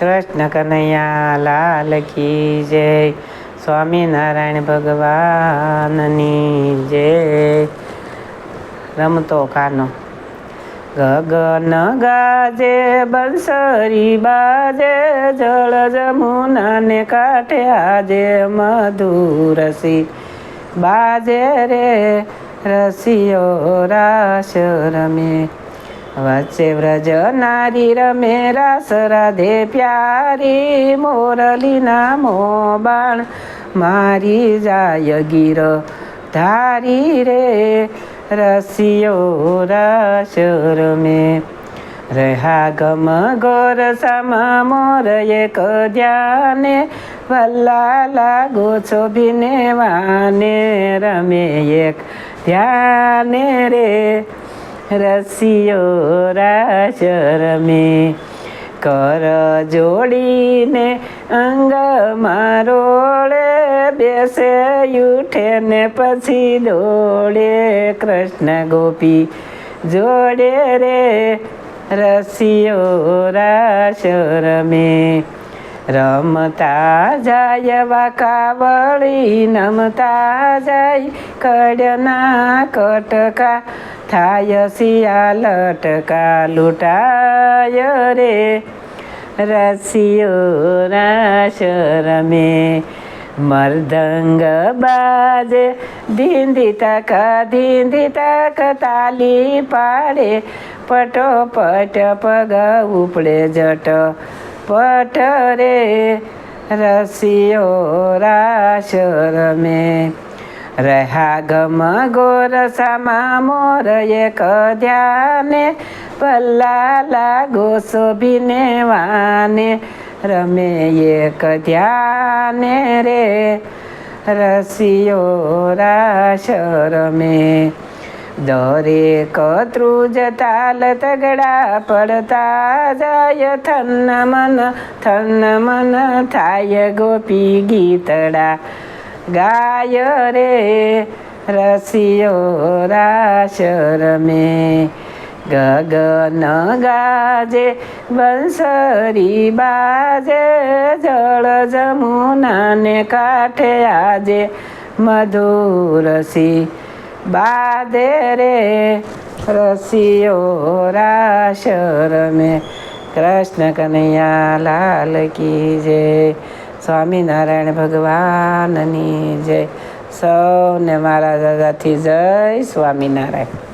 કૃષ્ણ કનૈયા લાલ કી જય. સ્વામિનારાયણ ભગવાનની જય. રમતો કાનો. ગગન ગાજે, બંસરી બાજે, જળ જમુનાને કાંઠે આજે મધુરસી બાજે રે રસિયો રાસ રમે. વચ્ચે વ્રજ નારી રમે રાસ, રાધે પ્યારી, મોરલીના મોબાણ. મારી જાય ગીર ધારી રે, રસિયો રાસ રમે. રહ્યા ગમ ગોર સમ, મોર એક ધ્યાને. વલ્લા લાગો છો બિને વાને રમે એક ધ્યાને રે. રસિયો રાસ રમે કર જોડીને અંગ મારોળે બેસે ઉઠે ને પછી દોડે કૃષ્ણ ગોપી જોડે રે રસિયો રાસ રમે રમતા જાય વાકાવળી નમતા જાય કડના કટકા થાય શિયા લટકા લૂંટાય રે રસિયો રાસ રમે મર્દંગ બાજે ધીંધી તક ધીંધી તક તાલી પાડે પટો પટ પગ ઉપડે જટ પટ રે રસિયો રાશ રમે રહ્યા ગમ ગોર સામા મોર એક ધ્યાને પલ્લા લાગો શોભીને વાને રમે એક ધ્યાને રે રસિયો રાશ રમે દરેક ત્રુજ તાલ તગડા પડતા જાય થન મન થન મન થાય ગોપી ગીતડા ગાય રે, રસિયો રાસ રમે ગગન ગાજે, બંસરી બાજે, જળ જમુનાને કાંઠે આજે મધુરસી બાદે રે, રસિયો રાસ રમે કૃષ્ણ કનૈયા લાલ કી જય. સ્વામિનારાયણ ભગવાનની જય. સૌને મારા દાદાથી જય સ્વામિનારાયણ